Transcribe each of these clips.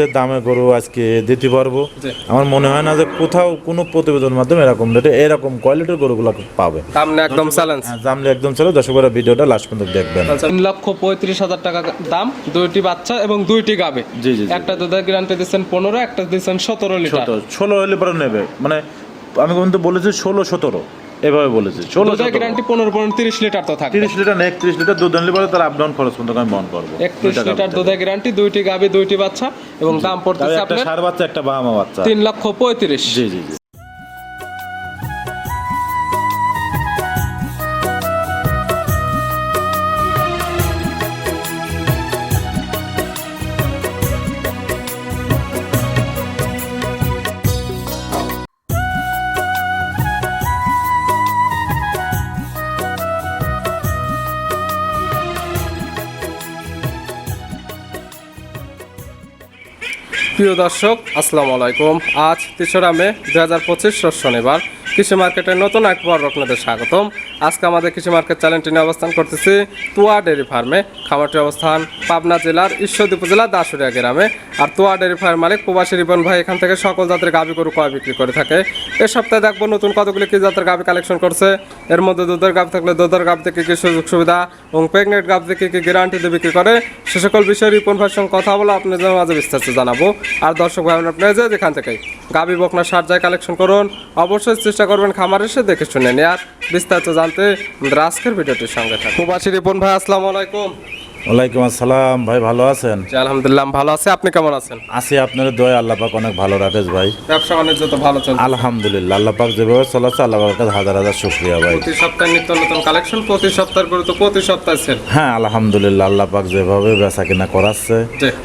যে দামে গরু আজকে দিতে পারব। আমার মনে হয় না যে কোথাও কোনো প্রতিবেদন মাধ্যমে এরকম রেটে এরকম কোয়ালিটির গরুগুলো পাবে। দাম একদম চ্যালেঞ্জ জানলে একদম চলো দর্শকরা ভিডিওটা লাস্ট পর্যন্ত দেখবেন। তিন লক্ষ পঁয়ত্রিশ হাজার টাকা দাম দুইটি বাচ্চা এবং দুইটি গাবে জি, জি। একটা দুধের গ্যারান্টি দিচ্ছেন পনেরো একটা দিচ্ছেন সতেরো লিটার। ষোলো হলে পরে নেবে। মানে আমি কিন্তু বলেছি ষোলো সতেরো। এভাবে বলেছে। ষোলো গ্যারান্টি পনেরো পনেরো তিরিশ লিটার তো থাকে তিরিশ লিটার না একত্রিশ লিটার দুধ আনলে পরে তার আপ ডাউন খরচ পর্যন্ত আমি বহন করব। একত্রিশ লিটার দুধ দুধের গ্যারান্টি দুইটি গাবে দুইটি বাচ্চা এবং দাম পড়তেছে একটা আপনার সার বাচ্চা একটা বাবা বাচ্চা। তিন লক্ষ পঁয়ত্রিশ। জি জি। প্রিয় দর্শক, আসসালামু আলাইকুম। আজ তেসরা মে দু হাজার পঁচিশ শনিবার। কৃষি মার্কেটের নতুন এক পর আপনাদের স্বাগতম। আজকে আমাদের কৃষি মার্কেট চ্যানেলটি নিয়ে অবস্থান করতেছি তুয়া ডেয়ারি ফার্মে। খামারটির অবস্থান পাবনা জেলার ঈশ্বরদী উপজেলা দাসুরিয়া গ্রামে। আর তুয়া ডেয়ারি ফার্ম মালিক প্রবাসী রিপন ভাই এখান থেকে সকল জাতের গাভি গরু কয় বিক্রি করে থাকে। এ সপ্তাহে দেখব নতুন কতগুলি কি জাতের গাভি কালেকশন করছে। এর মধ্যে দুধের গাভ থাকলে দুধের গাভ থেকে কি সুযোগ সুবিধা এবং প্রেগনেন্ট গাভ থেকে কি গ্যারান্টিতে বিক্রি করে, সে সকল বিষয়ে রিপন ভাইয়ের সঙ্গে কথা বলে আপনাদের মাঝে বিস্তারিত জানাব। আর দর্শক ভাই, আপনার যে যেখান থেকে গাভি বকনা, সার যায় কালেকশন করুন, অবশ্যই চেষ্টা করবেন খামার এসে দেখে শুনে নেয়ার। বিস্তারিত জানতে আমাদের ভিডিওটির সঙ্গে থাকুন। প্রবাসী রিপন ভাই আসসালামু আলাইকুম। ওয়ালাইকুম আসসালাম। ভাই ভালো আছেন? আলহামদুলিল্লাহ ভালো আছে। আপনি কেমন আছেন? আছি আপনার দয়া আল্লাহ পাক অনেক ভালো রাখেস ভাই। ব্যবসা বাণিজ্য তো ভালো চলছে। আলহামদুলিল্লাহ আল্লাহ পাক যেভাবে চলাচ্ছে আল্লাহ পাকের কাছে হাজার হাজার শুক্রিয়া ভাই। প্রতি সপ্তাহে নিত্য নতুন কালেকশন প্রতি সপ্তাহের করে তো প্রতি সপ্তাহে সেল হ্যাঁ আলহামদুলিল্লাহ আল্লাহ পাক যেভাবে বেচা কিনা করাচ্ছে।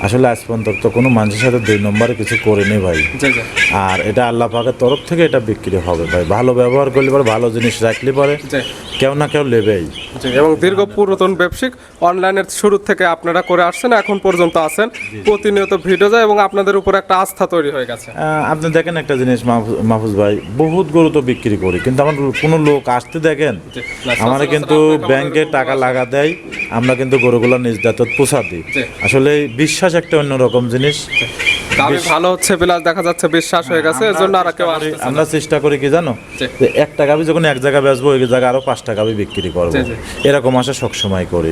আসলে আজ পর্যন্ত তো কোনো মানুষের সাথে দুই নম্বরে কিছু করিনি ভাই। আর এটা আল্লাহ পাকের তরফ থেকে এটা বিক্রি হবে ভাই। ভালো ব্যবহার করলে পরে ভালো জিনিস রাখলে পরে কেউ না কেউ নেবেই। জি, এবং দীর্ঘ পুরাতন ব্যবসায়িক অনলাইনের শুরু থেকে আপনারা করে আসছেন এখন পর্যন্ত আছেন। প্রতিনিয়ত ভিডিও যায় এবং আপনাদের উপর একটা আস্থা তৈরি হয়ে গেছে। আপনি দেখেন একটা জিনিস মাহফুজ ভাই বহুত গরু তো বিক্রি করি কিন্তু আমার কোনো লোক আসতে দেখেন আমার কিন্তু ব্যাংকে টাকা লাগা দেয় আমরা কিন্তু গরুগুলো নিজ দাঁতত পোষা দিই। আসলে বিশ্বাস একটা অন্যরকম জিনিস। দাবি ভালো হচ্ছে বিলাস দেখা যাচ্ছে বিশ্বাস হয়ে গেছে এর জন্য আর কেউ আমরা চেষ্টা করি কি জানো। যে একটা গাবি যখন এক জায়গায় বেচবো ওই জায়গায় আরও পাঁচটা গাবি বিক্রি করব। এরকম আশা সবসময় করি।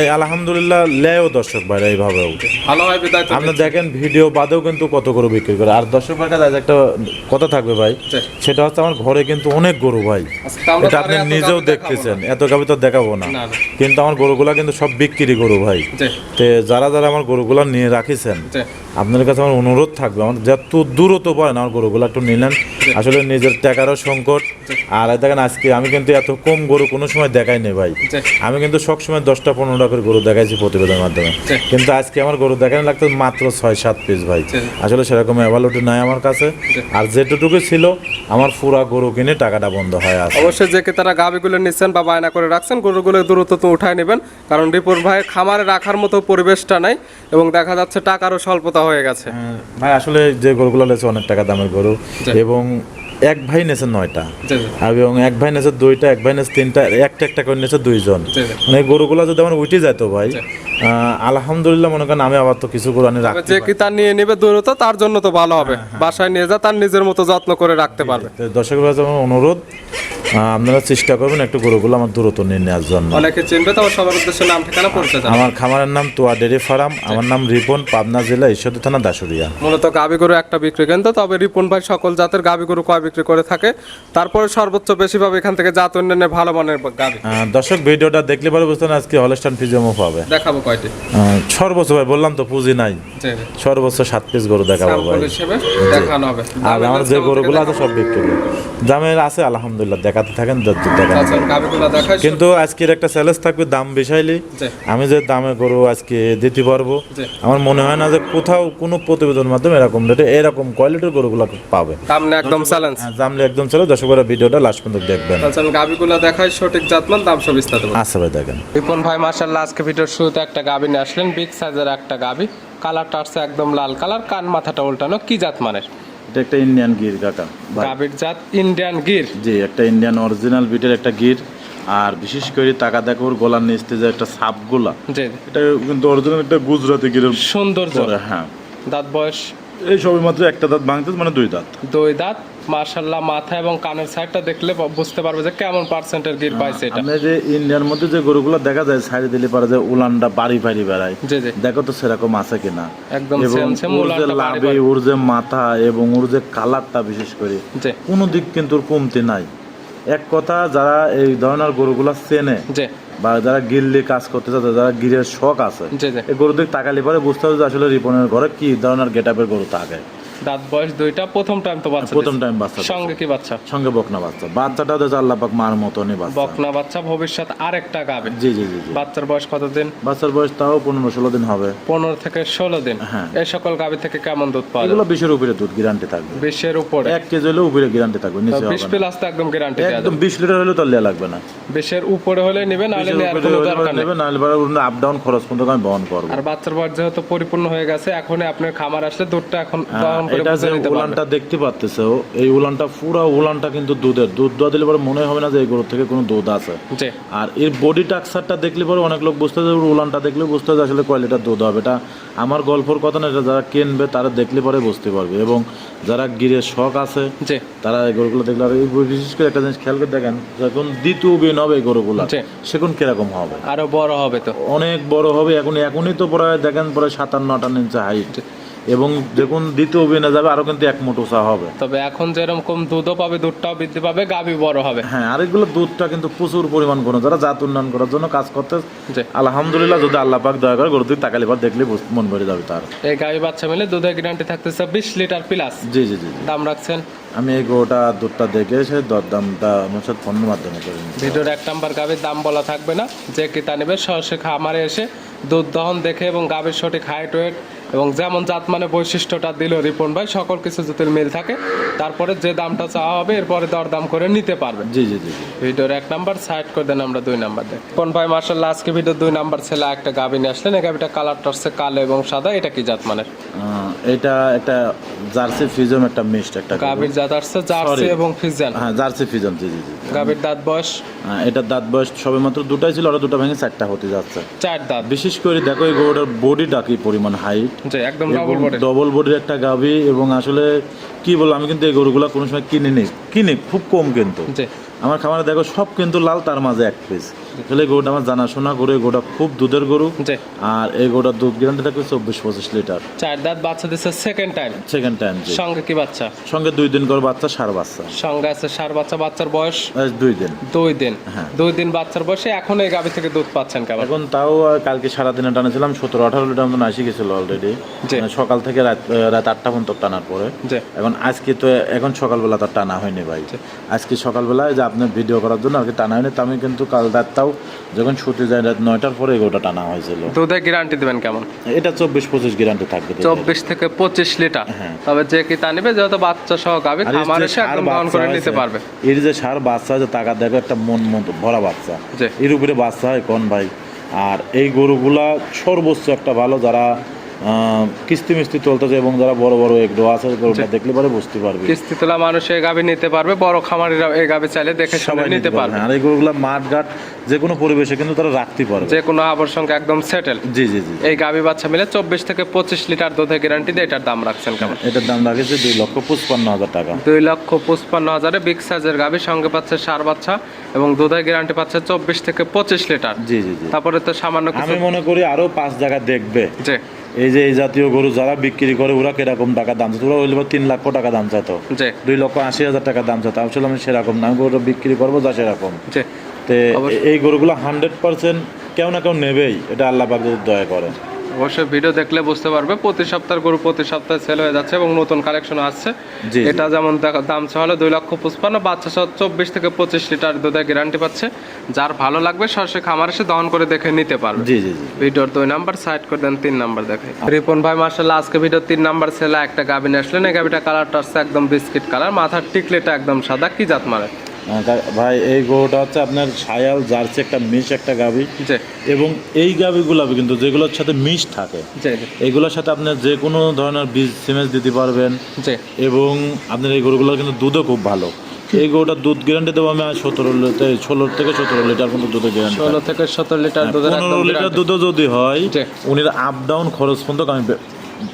এই আলহামদুলিল্লাহ লেও দর্শক ভাইরা এইভাবেও ভালো হয় বিদায় আপনি দেখেন ভিডিও বাদেও কিন্তু কত গরু বিক্রি করে। আর দর্শক ভাই কাছে একটা কথা থাকবে ভাই সেটা হচ্ছে আমার ঘরে কিন্তু অনেক গরু ভাই। এটা আপনি নিজেও দেখতেছেন। এত গাবি তো দেখাবো না। কিন্তু আমার গরুগুলা কিন্তু সব বিক্রি গরু ভাই। তে যারা যারা আমার গরুগুলা নিয়ে রাখিছেন আপনার কাছে আমার অনুরোধ থাকবে আমার যত দূরত্ব পারেন আমার গরুগুলো একটু নিলেন। আসলে নিজের টাকারও সংকট। আর দেখেন আজকে আমি কিন্তু এত কম গরু কোনো সময় দেখাই নেই ভাই। আমি কিন্তু সবসময় দশটা পনেরোটা করে গরু দেখাইছি প্রতিবেদনের মাধ্যমে। কিন্তু আজকে আমার গরু দেখানো লাগতো মাত্র ছয় সাত পিস ভাই। আসলে সেরকম অ্যাভালুটি নাই আমার কাছে। আর যেটুকু ছিল আমার পুরা গরু কিনে টাকাটা বন্ধ হয়ে আছে। অবশ্যই যে তারা গাভিগুলো নিচ্ছেন বা বায়না করে রাখছেন গরুগুলো দ্রুত তো উঠায় নেবেন। কারণ রিপোর্ট ভাই খামারে রাখার মতো পরিবেশটা নাই এবং দেখা যাচ্ছে টাকারও স্বল্পতা হয়ে গেছে। হ্যাঁ, ভাই আসলে যে গরুগুলো লেছে অনেক টাকা দামের গরু। এবং এক ভাই নেছে নয়টা। এবং এক ভাই নেছে দুইটা এক ভাই নেছে তিনটা একটা একটা করে নেছে দুইজন। মানে গরুগুলো যদি আমার উঠে যেত ভাই আলহামদুলিল্লাহ মনে করেন আমি আবার তো কিছু গরু আনি রাখতে যে কি তার নিয়ে নেবে দূরত্ব তার জন্য তো ভালো হবে। বাসায় নিয়ে যা তার নিজের মতো যত্ন করে রাখতে পারবে। তো দর্শকের কাছে আমার অনুরোধ আপনারা চেষ্টা করবেন একটু গরুগুলো আমার দূরত্ব নিয়ে নেওয়ার জন্য। অনেকে চিনবে তবে সবার উদ্দেশ্যে নাম ঠিকানা পরিচয় আমার খামারের নাম তোয়া ডেরি ফার্ম আমার নাম রিপন পাবনা জেলা ঈশ্বরদী থানা দাসুরিয়া মূলত গাভী গরু একটা বিক্রি কেন্দ্র তবে রিপন ভাই সকল জাতের গাভী গরু কয় বিক্রি করে থাকে। তারপরে সর্বোচ্চ বেশি পাবে এখান থেকে জাত উন্নয়নে ভালো মানের আহ, দর্শক ভিডিওটা দেখলে পরে বুঝতেন আজকে হলস্টান ফিজিয়ামও পাবে। দেখাবো কয়টি। সর্বোচ্চ ভাই বললাম তো পুঁজি নাই। সর্বোচ্চ সাত পিস গরু দেখাবো ভাই। দেখানো হবে। আর আমার যে গরুগুলো আছে সব বিক্রি করি। দামের আছে আলহামদুলিল্লাহ দেখাতে থাকেন আচ্ছা কিন্তু আজকের একটা চ্যালেঞ্জ থাকবে দাম জি। আমি যে দামে গরু আজকে দিতে পারব আমার মনে হয় না যে কোথাও কোনো প্রতিবেদন মাধ্যমে এরকম রেটে এরকম কোয়ালিটির গরুগুলো পাবে। দাম একদম চ্যালেঞ্জ হ্যাঁ, জানলে একদম চলো দর্শকরা ভিডিওটা লাস্ট পর্যন্ত দেখবেন। আচ্ছা আমি গাভীগুলো দেখাই সঠিক জাতমান দাম সব বিস্তারিত। আচ্ছা ভাই দেখেন। রিপন ভাই মার্শাল্লাহ আজকে ভিডিওর শুরুতে একটা গাভী নিয়ে আসলেন বিগ সাইজের একটা গাভী কালারটা আসছে একদম লাল কালার কান মাথাটা উল্টানো কি জাত মানের এটা একটা ইন্ডিয়ান গির কাকা। গাভীর জাত ইন্ডিয়ান গির জি একটা ইন্ডিয়ান অরিজিনাল বিটের একটা গির আর বিশেষ করে টাকা দেখো ওর গলার নিচতে যে একটা সাপগুলা জি। এটা কিন্তু অরিজিনাল একটা গুজরাটি গিরের সৌন্দর্য। হ্যাঁ। দাঁত বয়স? এই সবে মাত্র একটা দাঁত ভাঙতে মানে দুই দাঁত। দুই দাঁত মার্শাল্লাহ মাথা এবং কানের সাইডটা দেখলে বুঝতে পারবে যে কেমন পার্সেন্টের গির পাইছে এটা। আমি যে ইন্ডিয়ার মধ্যে যে গরুগুলো দেখা যায় সাইড দিলে পারে যে উলানটা বাড়ি বাড়ি বেড়ায় জি জি। দেখো তো সেরকম আছে কিনা। একদম সেম সেম উলানটা বাড়ি। ওর যে মাথা এবং ওর যে কালারটা বিশেষ করে কোনো দিক কিন্তু কমতি নাই। এক কথা যারা এই ধরনের গরুগুলা চেনে বা যারা গিল্লি কাজ করতে চায় যারা গিরের শখ আছে এই গরুদের তাকালে পরে বুঝতে হবে যে আসলে রিপনের ঘরে কি ধরনের গেট আপের গরু থাকে। দাঁত বয়স দুইটা প্রথম টাইম তো বাচ্চা প্রথম টাইম বাচ্চা সঙ্গে কি বাচ্চা? সঙ্গে বকনা বাচ্চা। বাচ্চাটাও তো আল্লাহ পাক মার মতনই বাচ্চা। বকনা বাচ্চা ভবিষ্যৎ আরেকটা গাবে। জি জি জি বাচ্চার বয়স কতদিন? বাচ্চার বয়স তাও পনেরো ষোলো দিন হবে। পনেরো থেকে ষোলো দিন। হ্যাঁ। এই সকল গাভী থেকে কেমন দুধ পাওয়া এগুলো উপরে দুধ গ্যারান্টি থাকবে। বিশের উপরে? এক কেজি হলেও উপরে গ্যারান্টি থাকবে নিচে বিশ হবে না। প্লাস তো একদম গ্যারান্টি একদম যাবে। বিশ লিটার হলেও তার লেয়া লাগবে না। বিশের উপরে হলে নেবেন নাহলে নেওয়ার কোনো দরকার নেই। নাহলে আপ ডাউন খরচ পর্যন্ত আমি বহন করব। আর বাচ্চার বয়স যেহেতু পরিপূর্ণ হয়ে গেছে এখন আপনার খামার আসলে দুধটা এখন করে এটা যে উলানটা দেখতে পাচ্তেছো এই উলানটা পুরো উলানটা কিন্তু দুধের। দুধ দেওয়া দিলে পরে মনে হবে না যে এই গরুর থেকে কোনো দুধ আছে। আর এর বডি টাক্সারটা দেখলে পরে অনেক লোক বুঝতে যাবে উলানটা দেখলে বুঝতে হবে আসলে কোয়ালিটার দুধ হবে। এটা আমার গল্পর কথা না এটা যারা কিনবে তারা দেখলে পরে বুঝতে পারবে। এবং যারা গিরের শখ আছে তারা এই গরুগুলো দেখলে আর এই বিশেষ করে একটা জিনিস খেয়াল করে দেখেন যখন দ্বিতীয় বিন হবে এই গরুগুলো। সেখন কীরকম হবে? আরও বড় হবে তো। অনেক বড় হবে এখন এখনই তো প্রায় দেখেন প্রায় সাতান্ন আটান্ন ইঞ্চি হাইট এবং যখন দ্বিতীয় বিনে যাবে আরও কিন্তু এক মুঠ উঁচা হবে। তবে এখন যেরকম দুধও পাবে দুধটাও বৃদ্ধি পাবে গাভী বড় হবে। হ্যাঁ আর এগুলো দুধটা কিন্তু প্রচুর পরিমাণ কোনো যারা জাত উন্নয়ন করার জন্য কাজ করতে আলহামদুলিল্লাহ যদি আল্লাহ পাক দয়া করে গরু দুধ তাকালি পর দেখলে মন ভরে যাবে তার। এই গাভী বাচ্চা মিলে দুধের গ্যারান্টি থাকতেছে বিশ লিটার প্লাস জি জি জি। দাম রাখছেন? আমি এই গরুটা দুধটা দেখে সে দরদামটা আমার সাথে ফোনের মাধ্যমে করে। ভিডিওর এক নাম্বার গাভীর দাম বলা থাকবে না। যে কিতা নেবে সরাসরি খামারে এসে দুধ দহন দেখে এবং গাভীর সঠিক হাইট ওয়েট এবং যেমন জাত মানে বৈশিষ্ট্যটা দিল রিপন ভাই সকল কিছু যদি মিল থাকে। তারপরে যে দামটা চাওয়া হবে এরপরে দরদাম করে নিতে পারবে। জি জি জি ভিডিওর এক নাম্বার সাইড করে দেন আমরা দুই নাম্বার দেখ। কোন ভাই মার্শাল্লাহ আজকে ভিডিও দুই নাম্বার ছেলে একটা গাভী নিয়ে আসলেন। এই গাভীটা কালারটা হচ্ছে কালো এবং সাদা। এটা কি জাত মানের? এটা একটা জার্সি ফিজম একটা মিক্সড একটা। গাভীর জাত আসছে জার্সি এবং ফিজান হ্যাঁ জার্সি ফিজম জি জি জি। গাভীর দাঁত বয়স? হ্যাঁ, এটার দাঁত বয়স সবে মাত্র দুটাই ছিল আর দুটো ভেঙে চারটা হতে যাচ্ছে। চার দাঁত। বিশেষ করে দেখো এই গরুটার বডিটা কি পরিমাণ হাইট একদম ডবল বডি ডবল বডির একটা গাভী এবং আসলে কি বলব আমি কিন্তু এই গরুগুলা কোনো সময় কিনে নিই কিনি খুব কম কিন্তু। আমার খামারে দেখো সব কিন্তু লাল তার মাঝে এক পিস আসলে গরুটা আমার জানাশোনা গরু গরুটা খুব দুধের গরু। আর এই গরুটার দুধ গ্যারান্টি থাকবে চব্বিশ পঁচিশ লিটার? চার দাঁত বাচ্চা দিচ্ছে সেকেন্ড টাইম সেকেন্ড টাইম সঙ্গে কি বাচ্চা? সঙ্গে দুই দিন করে বাচ্চা সার বাচ্চা। সঙ্গে আছে সার বাচ্চা বাচ্চার বয়স? দুই দিন। দুই দিন। হ্যাঁ। দুই দিন বাচ্চার বয়সে এখন এই গাভী থেকে দুধ পাচ্ছেন কেমন? এখন তাও কালকে সারাদিনে টানেছিলাম সতেরো আঠারো লিটার মতন আসি গেছিল অলরেডি জি। সকাল থেকে রাত রাত আটটা পর্যন্ত টানার পরে। এখন আজকে তো এখন সকালবেলা তো টানা হয়নি। ভাই। আজকে সকালবেলায় যে আপনার ভিডিও করার জন্য কি টানা হয়নি তা আমি কিন্তু কাল রাতটাও যখন ছুটি যায় রাত নয়টার পরে এগোটা টানা হয়েছিল। দুধের গ্যারান্টি দেবেন কেমন? এটা চব্বিশ পঁচিশ গ্যারান্টি থাকবে। চব্বিশ থেকে পঁচিশ লিটার হ্যাঁ। তবে যে কি তা নেবে যেহেতু বাচ্চা সহ আর খামার এসে একদম বহন করে নিতে পারবে। এর যে সার বাচ্চা আছে টাকা দেখো একটা মন মতো ভরা বাচ্চা। এর উপরে বাচ্চা হয় কোন ভাই? আর এই গরুগুলা সর্বোচ্চ একটা ভালো যারা কিস্তি মিস্তি চলতেছে এবং যারা বড় বড় এগুলো আছে গরুটা দেখলে পরে বুঝতে পারবে। কিস্তি তোলা মানুষ এই গাভী নিতে পারবে বড় খামারিরা এই গাভী চাইলে দেখে সবাই নিতে পারবে। আর এই গরুগুলা মাঠ ঘাট যে কোনো পরিবেশে কিন্তু তারা রাখতে পারবে। যে কোনো আবর সঙ্গে একদম সেটেল জি জি জি। এই গাভী বাচ্চা মিলে চব্বিশ থেকে পঁচিশ লিটার দুধের গ্যারান্টি দিয়ে এটার দাম রাখছেন কেমন? এটার দাম রাখেছে দুই লক্ষ পঁচপান্ন হাজার টাকা। দুই লক্ষ পঁচপান্ন হাজারে বিগ সাইজের গাভী সঙ্গে পাচ্ছে সার বাচ্চা এবং দুধের গ্যারান্টি পাচ্ছে চব্বিশ থেকে পঁচিশ লিটার। জি জি জি। তারপরে তো সামান্য আমি মনে করি আরও পাঁচ জায়গা দেখবে। যে এই যে এই জাতীয় গরু যারা বিক্রি করে ওরা কীরকম টাকা দাম চাইতো ওরা হইলে তিন লক্ষ টাকা দাম চাইতো দুই লক্ষ আশি হাজার টাকা দাম চাইতো আসলে আমি সেরকম না গরু বিক্রি করব যা সেরকম। এই গরুগুলো হান্ড্রেড পার্সেন্ট কেউ না কেউ নেবেই এটা আল্লাহ পাক দয়া করে অবশ্যই ভিডিও দেখলে বুঝতে পারবে। প্রতি সপ্তাহের গরু প্রতি সপ্তাহে সেল হয়ে যাচ্ছে এবং নতুন কালেকশন আসছে। এটা যেমন দাম চাওয়া হলো দুই লক্ষ পঁচপান্ন বাচ্চা সহ চব্বিশ থেকে পঁচিশ লিটার দুধের গ্যারান্টি পাচ্ছে। যার ভালো লাগবে সরাসরি খামার এসে দহন করে দেখে নিতে পারবে। জি জি জি। ভিডিওর দুই নাম্বার সাইড করে দেন তিন নাম্বার দেখে। রিপন ভাই মার্শাল্লাহ আজকে ভিডিও তিন নাম্বার ছেলে একটা গাবি নিয়ে আসলেন। এই গাবিটা কালারটা হচ্ছে একদম বিস্কিট কালার মাথার টিকলেটা একদম সাদা কি জাত মারে ভাই এই গরুটা হচ্ছে আপনার সায়াল জার্সি একটা মিশ একটা গাবি যে এবং এই গাবিগুলো কিন্তু যেগুলোর সাথে মিশ থাকে যে এইগুলোর সাথে আপনার যে কোনো ধরনের বীজ সিমেন্স দিতে পারবেন। এবং আপনার এই গরুগুলোর কিন্তু দুধও খুব ভালো। এই গরুটার দুধ গ্যারান্টি দেবো আমি আজ সতেরো লিটার ষোলো থেকে সতেরো লিটার পর্যন্ত দুধের গ্যারান্টি ষোলো থেকে সতেরো লিটার দুধের পনেরো লিটার। দুধও যদি হয়। উনি আপ ডাউন খরচ পর্যন্ত আমি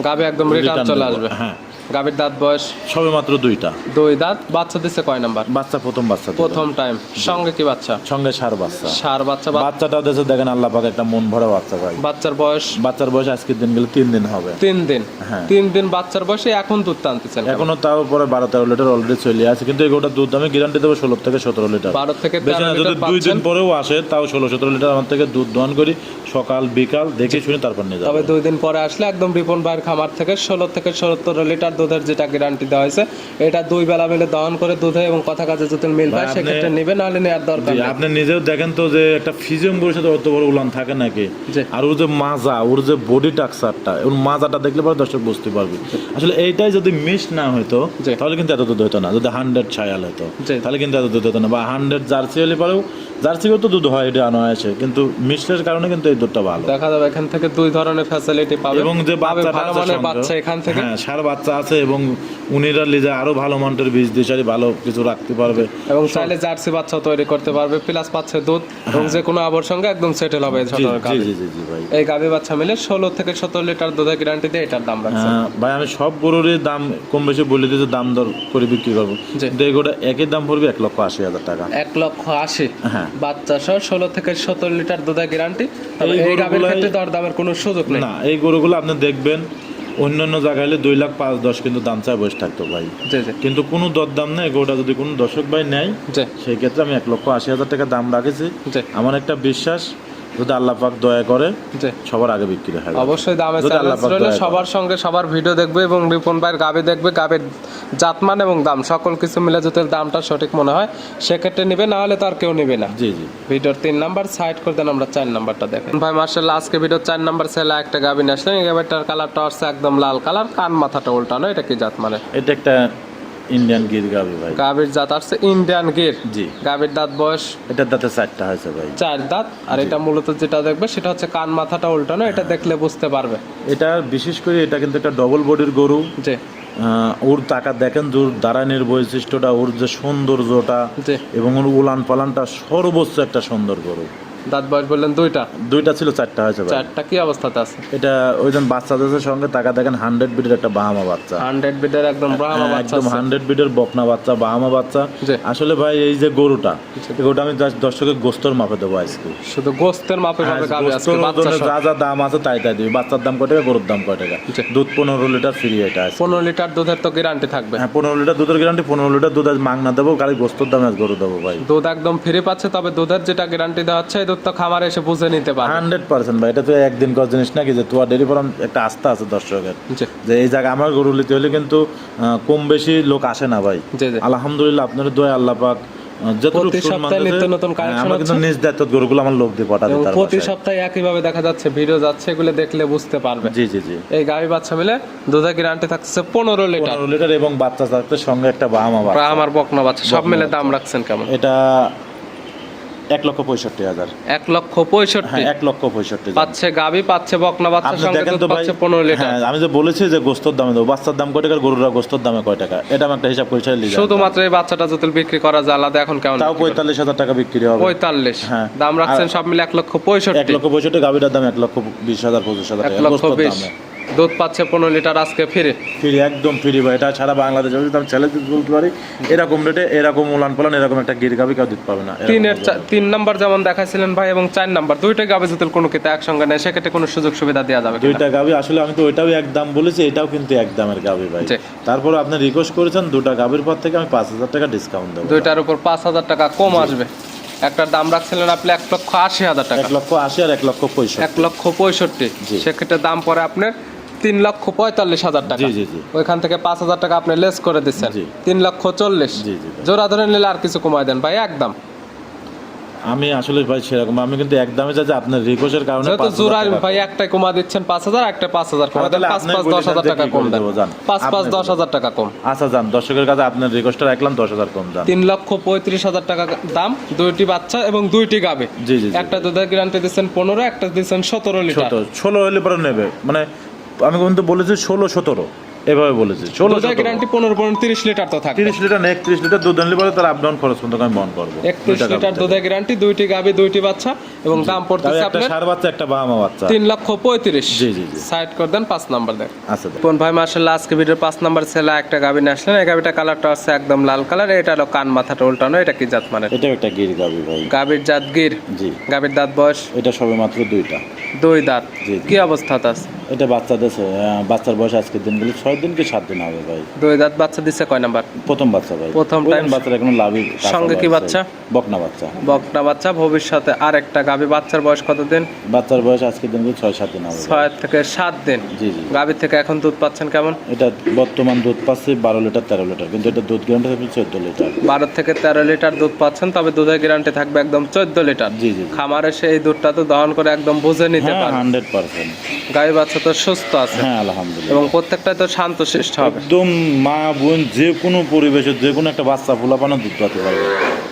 গাবি একদম রিটার্ন চলে আসবে। হ্যাঁ। গাবির দাঁত বয়স? সবে মাত্র দুইটা। দুই দাঁত। বাচ্চা দিচ্ছে কয় নাম্বার? বাচ্চা প্রথম বাচ্চা প্রথম টাইম সঙ্গে কি বাচ্চা? সঙ্গে সার বাচ্চা। সার বাচ্চা বাচ্চাটা দেশে দেখেন আল্লাহ পাক একটা মন ভরা বাচ্চা ভাই। বাচ্চার বয়স? বাচ্চার বয়স আজকের দিন গেলে তিন দিন হবে। তিন দিন। হ্যাঁ। তিন দিন বাচ্চার বয়সে এখন দুধ টানতেছেন এখনও তাও পরে বারো তেরো লিটার অলরেডি চলে আছে কিন্তু এগুলোটা দুধ আমি গ্যারান্টি দেবো ষোলো থেকে সতেরো লিটার। বারো থেকে যদি দুই দিন পরেও আসে তাও ষোলো সতেরো লিটার আমার থেকে দুধ দহন করি সকাল বিকাল দেখে শুনে তারপর নিয়ে যাবে। তবে দুই দিন পরে আসলে একদম রিপন ভাইয়ের খামার থেকে ষোলো থেকে সত্তর লিটার দুধের যেটা গ্যারান্টি দেওয়া হয়েছে এটা দুই বেলা মিলে দহন করে দুধে এবং কথা কাজে যদি মিল আপনি- সেক্ষেত্রে নেবে নাহলে নেওয়ার দরকার আপনি নিজেও দেখেন তো যে একটা ফিজিয়াম গরুর সাথে অত বড় উলান থাকে নাকি? আর ওর যে মাজা ওর যে বডি টাকচারটা ওর মাজাটা দেখলে পরে দর্শক বুঝতে পারবে। আসলে এইটাই যদি মিস না হতো। তাহলে কিন্তু এত দুধ হতো না। যদি হান্ড্রেড ছায়াল হতো তাহলে কিন্তু এত দুধ হতো না। বা হান্ড্রেড জার্সি হলে পরেও জার্সিও তো দুধ হয় এটা আনা আছে কিন্তু মিক্সের কারণে কিন্তু এই দুধটা ভালো। দেখা যাবে এখান থেকে দুই ধরনের ফ্যাসিলিটি পাবে। এবং যে পাবে বাচ্চাটা ভালো মানের বাচ্চা এখান থেকে। হ্যাঁ সার বাচ্চা আছে এবং উনিরা লিজে আরও ভালো মানের বীজ দিয়ে সারি ভালো কিছু রাখতে পারবে। এবং চাইলে জার্সি বাচ্চা তৈরি করতে পারবে প্লাস পাচ্ছে দুধ এবং যে কোনো আবর সঙ্গে একদম সেটেল হবে এই হ্যাঁ। জি জি জি জি জি ভাই। এই গাভী বাচ্চা মিলে ষোলো থেকে সতেরো লিটার দুধের গ্যারান্টি দিয়ে এটার দাম রাখছে। হ্যাঁ, ভাই আমি সব গরুরই দাম কম বেশি বলে দিয়েছি দাম দর করে বিক্রি করব। গরুটা একই দাম পড়বে এক লক্ষ আশি হাজার টাকা। এক লক্ষ আশি হ্যাঁ। বাচ্চা সহ ষোলো থেকে সতেরো লিটার দুধের গ্যারান্টি এই এই ক্ষেত্রে দর দামের কোনো সুযোগ নেই। না এই গরুগুলো আপনি দেখবেন অন্যান্য জায়গায় হলে দুই লাখ পাঁচ দশ কিন্তু দাম চায় বসে থাকতো ভাই। কিন্তু কোনো দর দাম নেই গোটা যদি কোনো দর্শক ভাই নেয় সেই ক্ষেত্রে আমি এক লক্ষ আশি হাজার টাকা দাম রাখেছি। আমার একটা বিশ্বাস যদি আল্লাহ পাক দয়া করে সবার আগে বিক্রি হয়। অবশ্যই দামে। সবার সঙ্গে সবার ভিডিও দেখবে এবং রিপন ভাইয়ের গাবে দেখবে। গাবের জাতমান এবং দাম সকল কিছু মিলে যদি দামটা সঠিক মনে হয় সেক্ষেত্রে নিবে না হলে তো আর কেউ নিবে না। জি জি। ভিডিওর তিন নাম্বার সাইড করে দেন আমরা চার নাম্বারটা দেখেন। ভাই মার্শাল্লাহ আজকে ভিডিও চার নাম্বার সেলে একটা গাবি নিয়ে আসলেন। এই গাবিটার কালারটা হচ্ছে একদম লাল কালার কান মাথাটা উল্টানো এটা কি জাত মানে এটা একটা ইন্ডিয়ান গির গাবি ভাই। গাবির জাত আসছে ইন্ডিয়ান গির জি। গাবির দাঁত বয়স? এটার দাঁতে চারটা হয়েছে ভাই। চার দাঁত। আর এটা মূলত যেটা দেখবে সেটা হচ্ছে কান মাথাটা উল্টানো এটা দেখলে বুঝতে পারবে। এটা বিশেষ করে এটা কিন্তু একটা ডবল বডির গরু। জি। ওর টাকা দেখেন যে ওর দাঁড়ানোর বৈশিষ্ট্যটা ওর যে সৌন্দর্যটা এবং ওর উলান পালানটা সর্বোচ্চ একটা সুন্দর গরু। দাঁত বয়স বললেন দুইটা? দুইটা ছিল চারটা হয়েছে চারটা কি অবস্থাতে আছে? এটা ওই জন বাচ্চাদের সঙ্গে টাকা দেখেন হান্ড্রেড বিটের একটা বাহামা বাচ্চা। হান্ড্রেড বিডের একদম হ্যাঁ, বাচ্চা একদম হান্ড্রেড বিটের বকনা বাচ্চা বাহামা বাচ্চা। আসলে ভাই এই যে গরুটা গরুটা আমি দর্শকের গোস্তর মাপে দেবো আজকে। শুধু গোস্তের মাপে হ্যাঁ। যা যা দাম আছে তাই তাই দিবি। বাচ্চার দাম কয় টাকা গরুর দাম কয় টাকা। দুধ পনেরো লিটার ফ্রি এটা আছে পনেরো লিটার দুধের তো গ্যারান্টি থাকবে। হ্যাঁ পনেরো লিটার দুধের গ্যারান্টি পনেরো লিটার দুধ আজ মাংনা দেবো গাড়ি গোস্তর দামে আজ গরু দেবো ভাই। দুধ একদম ফ্রি পাচ্ছে তবে দুধের যেটা গ্যারান্টি দেওয়া হচ্ছে দুধ তো খামারে এসে বুঝে নিতে পারবে হান্ড্রেড পার্সেন্ট ভাই এটা তো একদিন কর জিনিস নাকি যে ডেরি ফার্ম একটা আস্থা আছে দর্শকের। যে এই আমার গরু হলে কিন্তু কম বেশি লোক আসে না ভাই। আলহামদুলিল্লাহ আপনার দোয়া আল্লাহ পাক প্রতি সপ্তাহে নিত্য নতুন গরুগুলো আমার লোক দিয়ে প্রতি। সপ্তাহে একইভাবে দেখা যাচ্ছে ভিডিও যাচ্ছে এগুলো দেখলে বুঝতে পারবে। জি জি জি। এই গাভী বাচ্চা মিলে গ্যারান্টি থাকছে পনেরো লিটার। পনেরো লিটার এবং বাচ্চা থাকতে সঙ্গে একটা বাহামা বাচ্চা বকনা বাচ্চা সব মিলে দাম রাখছেন কেমন? এটা এক লক্ষ পঁয়ষট্টি হাজার। এক লক্ষ পঁয়ষট্টি? হ্যাঁ এক লক্ষ পঁয়ষট্টি পাচ্ছে গাভী পাচ্ছে বকনা বাচ্চা সঙ্গে দুধ পাচ্ছে পনেরো লিটার। হ্যাঁ আমি যে বলেছি যে গোস্তর দামে দেবো বাচ্চার দাম কয় টাকা গরুরা গোস্তর দামে কয় টাকা? এটা আমি একটা হিসাব করে ছেড়ে শুধুমাত্র এই বাচ্চাটা যদি বিক্রি করা যায় আলাদা এখন কেমন তাও পঁয়তাল্লিশ হাজার টাকা বিক্রি হবে। পঁয়তাল্লিশ। হ্যাঁ। দাম রাখছেন সব মিলে এক লক্ষ এক পঁয়ষট্টি লক্ষ পঁয়ষট্টি গাভিটার দাম এক লক্ষ বিশ হাজার পঁচিশ হাজার এক টাকা গোস্তর দামে। দুধ পাচ্ছে পনেরো লিটার আজকে ফিরে। ফ্রি একদম ফ্রি ভাই। এটা ছাড়া বাংলাদেশে যদি আমি চ্যালেঞ্জ বলতে পারি এরকম রেটে এরকম উলান পালান এরকম একটা গির গাভি কেউ দুধ পাবে না। তিনের তিন নাম্বার যেমন দেখাইছিলেন ভাই এবং চার নাম্বার দুইটা গাবে যদি কোনো ক্ষেত্রে একসঙ্গে নেয় সেক্ষেত্রে কোনো সুযোগ সুবিধা দেওয়া যাবে দুইটা গাভি আসলে আমি তো ওইটাও এক দাম বলেছি এটাও কিন্তু এক দামের গাভি ভাই। তারপর আপনি রিকোয়েস্ট করেছেন দুটা গাভির পর থেকে আমি পাঁচ হাজার টাকা ডিসকাউন্ট দেবো। দুইটার উপর পাঁচ হাজার টাকা কম আসবে। একটার দাম রাখছিলেন আপনি এক লক্ষ আশি হাজার টাকা। এক লক্ষ আশি আর এক লক্ষ পঁয়ষট্টি। এক লক্ষ পঁয়ষট্টি। সেক্ষেত্রে দাম পরে আপনার তিন লক্ষ পঁয়তাল্লিশ হাজার টাকা। ওইখান থেকে পাঁচ হাজার টাকা আপনি লেস করে দিচ্ছেন। তিন লক্ষ চল্লিশ। জোড়া ধরে নিলে আর কিছু দেন। ভাই একদম। আমি আসলে ভাই সেরকম আমি কিন্তু চাচ্ছি আপনার রিকোয়েস্টের কারণে যেহেতু 5,000 জোড়া ভাই কমা। দিচ্ছেন পাঁচ হাজার একটা পাঁচ হাজার কমা পাঁচ পাঁচ দশ হাজার টাকা কম দেন। পাঁচ পাঁচ দশ হাজার টাকা কম। আচ্ছা যান দর্শকের কাছে আপনার রিকোয়েস্টটা রাখলাম দশ হাজার কম যান তিন লক্ষ পঁয়ত্রিশ হাজার টাকা দাম দুইটি বাচ্চা এবং দুইটি গাবে জি জি একটা দুধের গ্যারান্টি দিচ্ছেন পনেরো একটা দিচ্ছেন সতেরো লিটার। ষোলো হলে পরে নেবে। মানে আমি কিন্তু বলেছি ষোলো সতেরো। এভাবে বলেছি। ষোলো গ্যারান্টি পনেরো পনেরো তিরিশ লিটার তো থাকে তিরিশ লিটার না একত্রিশ লিটার দুধ আনলে পরে তার আপ ডাউন খরচ পর্যন্ত আমি বহন করব। একত্রিশ লিটার দুধের গ্যারান্টি দুইটি গাবি দুইটি বাচ্চা এবং দাম পড়তেছে আপনার সার বাচ্চা একটা বামা বাচ্চা। তিন লক্ষ পঁয়ত্রিশ। জি, জি, জি। সাইড করে দেন পাঁচ নাম্বার দেন। আচ্ছা কোন ভাই মার্শাল্লাহ আজকে ভিডিওর পাঁচ নাম্বার ছেলে একটা গাবি নিয়ে আসলেন। এই গাবিটা কালারটা হচ্ছে একদম লাল কালার এটা হলো কান মাথাটা উল্টানো এটা কি জাত মানে এটাও একটা গির গাবি ভাই। গাবির জাত গির। জি। গাবির দাঁত বয়স? এটা সবে মাত্র দুইটা। দুই দাঁত। কি অবস্থাতে আছে এটা বাচ্চা দেশে বাচ্চার বয়স আজকের দিন গেলে ছয় দিন কি সাত দিন হবে ভাই? দুই দাঁত বাচ্চা দিচ্ছে কয় নাম্বার? প্রথম বাচ্চা ভাই। প্রথম time- বাচ্চার এখনও লাভই সঙ্গে কি বাচ্চা? বকনা বাচ্চা। বকনা বাচ্চা ভবিষ্যতে আর একটা গাবি বাচ্চার বয়স কতদিন? বাচ্চার বয়স আজকের দিন ছয় সাত দিন হবে ছয় থেকে সাত দিন। জি জি। গাভীর থেকে এখন দুধ পাচ্ছেন কেমন? এটা বর্তমান দুধ পাচ্ছে বারো লিটার তেরো লিটার কিন্তু এটা দুধ গ্যারান্টি থাকবে চোদ্দ লিটার। বারো থেকে তেরো লিটার দুধ পাচ্ছেন তবে দুধের গ্যারান্টি থাকবে একদম চোদ্দ লিটার। জি জি খামারে সেই দুধটা তো দহন করে একদম বুঝে নিতে হ্যাঁ হান্ড্রেড পার্সেন্ট গাভী বাচ্চা তো সুস্থ আছে। হ্যাঁ আলহামদুলিল্লাহ। এবং প্রত্যেকটা তো শান্ত শ্রেষ্ঠ হবে। একদম মা বোন যে কোনো পরিবেশে যে কোনো একটা বাচ্চা ফুলাপানো দুধ পাতে পারবে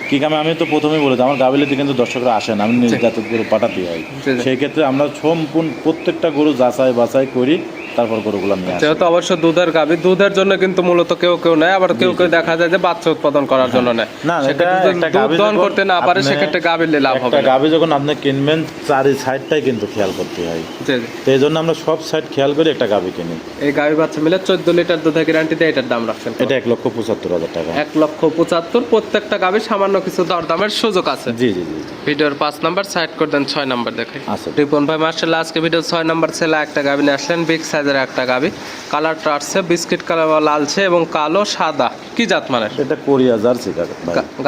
কি কামে আমি তো প্রথমেই বলেছি আমার গাবিলিতে কিন্তু দর্শকরা আসে না আমি নির্যাতন গরু পাঠাতে হয়। সেই ক্ষেত্রে আমরা সম্পূর্ণ প্রত্যেকটা গরু যাচাই বাছাই করি তারপর গরুগুলো নিয়ে আসি। যেহেতু অবশ্য দুধের গাভী দুধের জন্য কিন্তু মূলত কেউ কেউ নেয় আবার কেউ কেউ দেখা যায় যে বাচ্চা উৎপাদন করার জন্য নেয়। না, সেক্ষেত্রে দুধ দহন করতে না পারে সেক্ষেত্রে গাভীর লাভ হবে। গাভি যখন আপনি কিনবেন চারি সাইডটাই কিন্তু খেয়াল করতে হয়। তো এই জন্য আমরা সব সাইড খেয়াল করে একটা গাভি কিনি। এই গাভী বাচ্চা মিলে চোদ্দ লিটার দুধের গ্যারান্টি দিয়ে এটার দাম রাখছেন এটা এক লক্ষ পঁচাত্তর হাজার টাকা। এক লক্ষ পঁচাত্তর প্রত্যেকটা গাভী সামান্য কিছু দরদামের সুযোগ আছে। জি জি জি ভিডিওর পাঁচ নাম্বার সাইড করে দেন ছয় নাম্বার দেখে আচ্ছা। রিপন ভাই মার্শাল্লাহ আজকে ভিডিও ছয় নাম্বার ছেলে একটা গাভী নিয়ে আসলেন বিগ সাইজের একটা গাভী কালারটা আসছে বিস্কিট কালার বা লালছে এবং কালো সাদা। কি জাত মানে এটা কোরিয়া জার্সি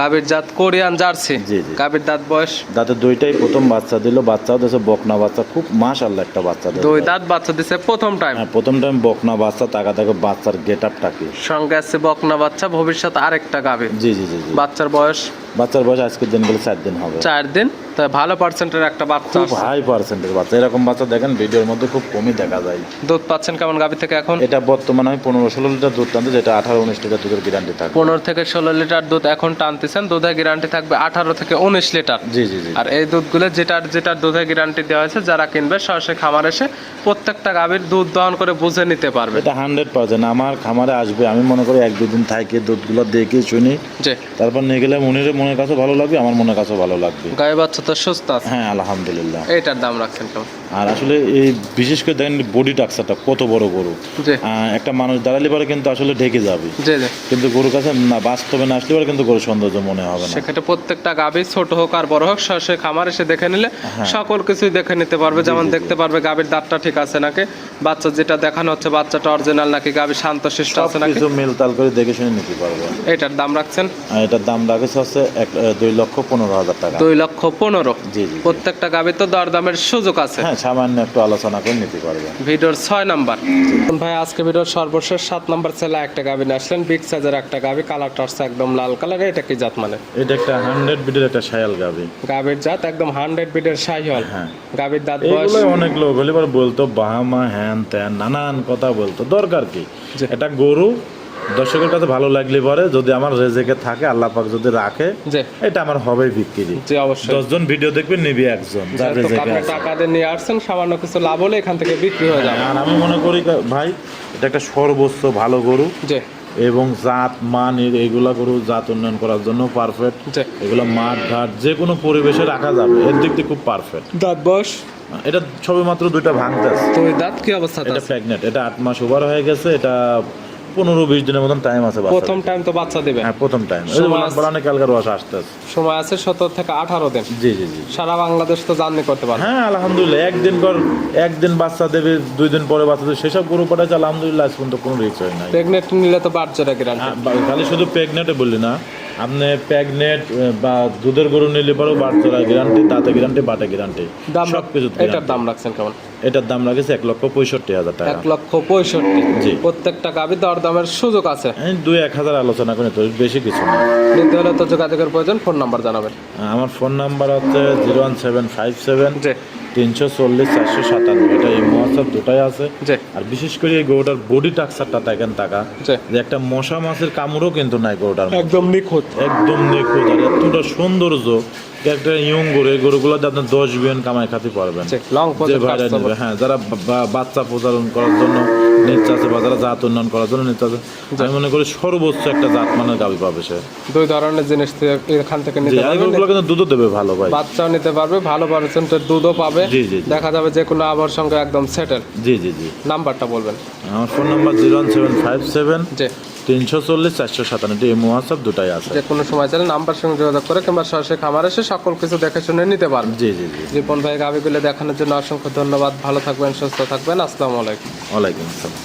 গাভীর জাত কোরিয়ান জার্সি। গাভীর দাঁত বয়স? দাঁতে দুইটাই প্রথম বাচ্চা দিল বাচ্চাও দেশে বকনা বাচ্চা। খুব মাশাল্লাহ একটা বাচ্চা দিল। দুই দাঁত বাচ্চা দিছে প্রথম টাইম হ্যাঁ প্রথম টাইম বকনা বাচ্চা তাকা তাকে বাচ্চার গেট আপটা কি। সঙ্গে আছে বকনা বাচ্চা ভবিষ্যৎ আরেকটা গাভী জি জি জি জি। বাচ্চার বয়স? বাচ্চার বয়স আজকের দিন গেলে চার দিন হবে। চার দিন? তো ভালো পার্সেন্টের একটা বাচ্চা খুব। হাই পার্সেন্টেজ বাচ্চা। এরকম বাচ্চা দেখেন ভিডিওর মধ্যে খুব কমই দেখা যায়। দুধ পাচ্ছেন কেমন গাভী থেকে এখন? এটা বর্তমানে আমি পনেরো ষোলো লিটার দুধ টানতে যেটা আঠারো উনিশ লিটার দুধের গ্যারান্টি থাকে পনেরো থেকে ষোলো লিটার দুধ এখন টানতেছেন দুধের গ্যারান্টি থাকবে আঠারো থেকে উনিশ লিটার। জি জি জি। আর এই দুধগুলো যেটার যেটার দুধের গ্যারান্টি দেওয়া হয়েছে যারা কিনবে সরাসরি খামার এসে প্রত্যেকটা গাভীর দুধ দহন করে বুঝে নিতে পারবে। এটা হান্ড্রেড পার্সেন্ট আমার খামারে আসবে। আমি মনে করি এক দুদিন থাকি দুধগুলো দেখে শুনি। তারপর নিয়ে গেলে মনির মনের কাছে ভালো লাগবে আমার মনের কাছেও ভালো লাগবে। গায়ে বাচ্চা সুস্থ আছে হ্যাঁ আলহামদুলিল্লাহ। এটার দাম রাখছেন কেমন আর আসলে এই বিশেষ করে দেখেন বডি টাক্সারটা কত বড় গরু। একটা মানুষ দাঁড়ালে পরে কিন্তু আসলে ঢেকে যাবে। কিন্তু গরুর কাছে না বাস্তবে না আসলে পরে কিন্তু গরু সৌন্দর্য মনে হবে না। সেক্ষেত্রে প্রত্যেকটা গাভী ছোট হোক আর বড় হোক সরাসরি খামার এসে দেখে নিলে হ্যাঁ। সকল কিছুই দেখে নিতে পারবে যেমন দেখতে পারবে গাভীর দাঁতটা ঠিক আছে নাকি? বাচ্চা যেটা দেখানো হচ্ছে বাচ্চাটা অরিজিনাল নাকি গাভী শান্ত শিষ্ট আছে নাকি? কিছু মেলতাল করে দেখে শুনে নিতে পারবে। এটার দাম রাখছেন? এটার দাম রাখেছে হচ্ছে দুই লক্ষ পনেরো হাজার টাকা। দুই লক্ষ পনেরো। জি জি প্রত্যেকটা গাভী তো দরদামের সুযোগ আছে। হ্যাঁ সামান্য একটু আলোচনা করে নিতে পারবে। ভিডিওর ছয় নাম্বার। ভাই আজকে ভিডিওর সর্বশেষ সাত নাম্বার ছেলে একটা গাভী নিয়ে আসলেন বিগ সাইজের একটা গাভী কালারটা হচ্ছে একদম লাল কালার এটা কি জাত মানে? এটা একটা হান্ড্রেড বিডের একটা শায়াল গাবি গাভীর জাত একদম হান্ড্রেড বিডের শাহিওয়াল হ্যাঁ। গাভীর দাঁত বয়স অনেক লোক হলে বলতো বাহামা হ্যান ত্যান নানান কথা বলতো। দরকার কি। এটা গরু দর্শকের কাছে ভালো লাগলে পরে যদি আমার রেজেকে থাকে আল্লাহ পাক যদি রাখে এটা আমার হবে বিক্রি জি অবশ্যই। দশজন ভিডিও দেখবে নিবি একজন যার রেজেকে আপনি টাকা দিয়ে নিয়ে আসছেন সামান্য কিছু লাভ হলে এখান থেকে বিক্রি হয়ে যাবে। আর আমি মনে করি ভাই এটা একটা সর্বোচ্চ ভালো গরু। যে এবং জাত মান এগুলা গরু জাত উন্নয়ন করার জন্য পারফেক্ট এগুলো মাঠ ঘাট যে কোনো পরিবেশে রাখা যাবে। এর দিক দিয়ে খুব পারফেক্ট দাঁত বয়স? এটা সবে মাত্র দুইটা ভাঙতেছে। তুই দাঁত কি অবস্থা এটা প্রেগনেন্ট এটা আট মাস ওভার হয়ে গেছে। এটা পনেরো বিশ দিনের মতন টাইম আছে প্রথম টাইম তো বাচ্চা দেবে। হ্যাঁ প্রথম টাইম বলানে কালকার ওয়াশ আসতে সময় আছে সতেরো থেকে আঠারো দিন। জি জি জি। সারা বাংলাদেশ তো জার্নি করতে পারে হ্যাঁ আলহামদুলিল্লাহ। একদিন পর একদিন বাচ্চা দেবে দুই দিন পরে বাচ্চা দেবে। সেসব গরু পাঠাচ্ছে আলহামদুলিল্লাহ আজ পর্যন্ত কোনো রিক্স হয় না প্রেগনেন্ট নিলে তো বাচ্চাটা গ্যারান্টি খালি শুধু প্রেগনেন্টে বললি না। আপনি প্রেগনেন্ট বা দুধের গরু নিলে পরেও বাচ্চারা গ্যারান্টি তাতে গ্যারান্টি বাটে গ্যারান্টি সব কিছু এটার দাম রাখছেন কেমন? এটার দাম লাগেছে এক লক্ষ পঁয়ষট্টি হাজার টাকা। এক লক্ষ পঁয়ষট্টি। জি। প্রত্যেকটা গাভী দরদামের সুযোগ আছে। দুই এক হাজার আলোচনা করে তো বেশি কিছু না। নিতে হলে তো যোগাযোগের প্রয়োজন ফোন নাম্বার জানাবেন। আমার ফোন নাম্বার হচ্ছে zero one seven five seven তিনশো চল্লিশ চারশো সাতান্ন। এটা এই মহাসাপ দুটাই আছে। আর বিশেষ করে এই গরুটার বডি টাক্সারটা দেখেন টাকা। জি। যে একটা মশা মাছের কামড়ও কিন্তু নাই গরুটার একদম নিখুঁত। একদম নিখুঁত। আর এতটা সৌন্দর্য একটা ইয়ং গরু এই গরুগুলোতে আপনার দশ বিয়ন কামাই খাতে পারবেন। যে ভাইরা নেবে। হ্যাঁ যারা বাচ্চা প্রচারণ করার জন্য নিচ্ছে আছে বাজারে জাত উন্নয়ন করার জন্য নিচ্ছে আছে আমি মনে করি সর্বোচ্চ একটা জাত মানের গাভি পাবে সে। দুই ধরনের জিনিস এখান থেকে নিতে পারবে। এগুলো কিন্তু দুধও দেবে ভালো ভাই। বাচ্চাও নিতে পারবে ভালো পার্সেন্টের দুধও পাবে। জি, জি, জি। দেখা যাবে যে কোনো আবহাওয়ার সঙ্গে একদম সেটেল জি জি জি। নাম্বারটা বলবেন। আমার phone number zero one seven five seven যে তিনশো চল্লিশ চারশো সাতান্ন। এম হোয়াটসঅ্যাপ দুটাই আছে। যে কোনো সময় চাইলে নাম্বার সঙ্গে যোগাযোগ করে কিংবা সরাসরি খামার এসে সকল কিছু দেখে শুনে নিতে পারবে। জি জি জি। রিপন ভাই গাভিগুলো দেখানোর জন্য অসংখ্য ধন্যবাদ। ভালো থাকবেন সুস্থ থাকবেন। আসসালামু আলাইকুম। ওয়ালাইকুম আসসালাম।